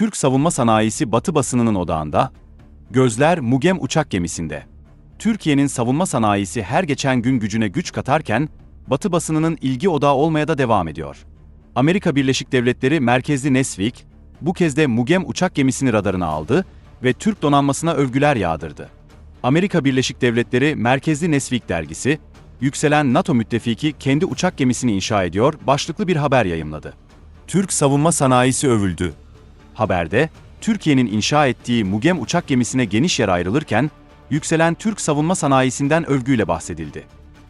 Türk savunma sanayisi Batı basınının odağında, gözler Mugem uçak gemisinde. Türkiye'nin savunma sanayisi her geçen gün gücüne güç katarken, Batı basınının ilgi odağı olmaya da devam ediyor. Amerika Birleşik Devletleri merkezli Nesvik, bu kez de Mugem uçak gemisini radarına aldı ve Türk donanmasına övgüler yağdırdı. Amerika Birleşik Devletleri merkezli Nesvik dergisi, yükselen NATO müttefiki kendi uçak gemisini inşa ediyor başlıklı bir haber yayımladı. Türk savunma sanayisi övüldü. Haberde, Türkiye'nin inşa ettiği Mugem uçak gemisine geniş yer ayrılırken, yükselen Türk savunma sanayisinden övgüyle bahsedildi.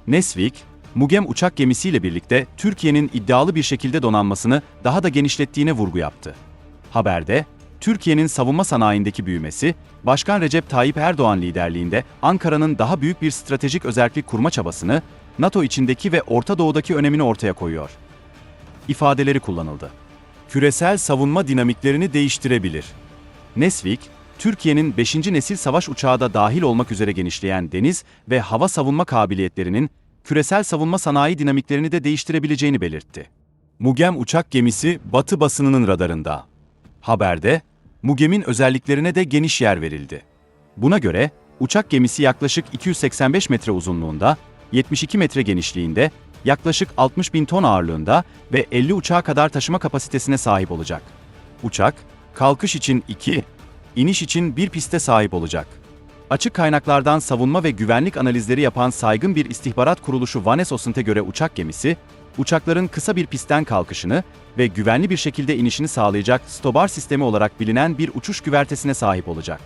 Nesvik, Mugem uçak gemisiyle birlikte Türkiye'nin iddialı bir şekilde donanmasını daha da genişlettiğine vurgu yaptı. Haberde, Türkiye'nin savunma sanayindeki büyümesi, Başkan Recep Tayyip Erdoğan liderliğinde Ankara'nın daha büyük bir stratejik özellik kurma çabasını, NATO içindeki ve Orta Doğu'daki önemini ortaya koyuyor. İfadeleri kullanıldı. Küresel savunma dinamiklerini değiştirebilir. Nesvik, Türkiye'nin 5. nesil savaş uçağı da dahil olmak üzere genişleyen deniz ve hava savunma kabiliyetlerinin küresel savunma sanayi dinamiklerini de değiştirebileceğini belirtti. Mugem uçak gemisi Batı basınının radarında. Haberde, Mugem'in özelliklerine de geniş yer verildi. Buna göre, uçak gemisi yaklaşık 285 metre uzunluğunda, 72 metre genişliğinde, yaklaşık 60 bin ton ağırlığında ve 50 uçağa kadar taşıma kapasitesine sahip olacak. Uçak, kalkış için 2, iniş için bir piste sahip olacak. Açık kaynaklardan savunma ve güvenlik analizleri yapan saygın bir istihbarat kuruluşu Vanes Osint'e göre uçak gemisi, uçakların kısa bir pistten kalkışını ve güvenli bir şekilde inişini sağlayacak Stobar sistemi olarak bilinen bir uçuş güvertesine sahip olacak.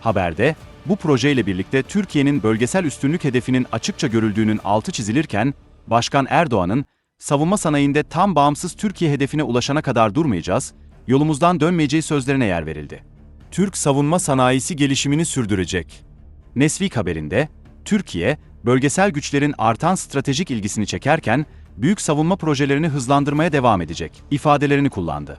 Haberde, bu projeyle birlikte Türkiye'nin bölgesel üstünlük hedefinin açıkça görüldüğünün altı çizilirken, Başkan Erdoğan'ın, savunma sanayinde tam bağımsız Türkiye hedefine ulaşana kadar durmayacağız, yolumuzdan dönmeyeceği sözlerine yer verildi. Türk savunma sanayisi gelişimini sürdürecek. Nesvik haberinde, Türkiye, bölgesel güçlerin artan stratejik ilgisini çekerken, büyük savunma projelerini hızlandırmaya devam edecek ifadelerini kullandı.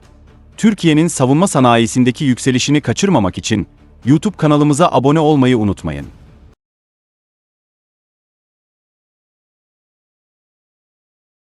Türkiye'nin savunma sanayisindeki yükselişini kaçırmamak için YouTube kanalımıza abone olmayı unutmayın.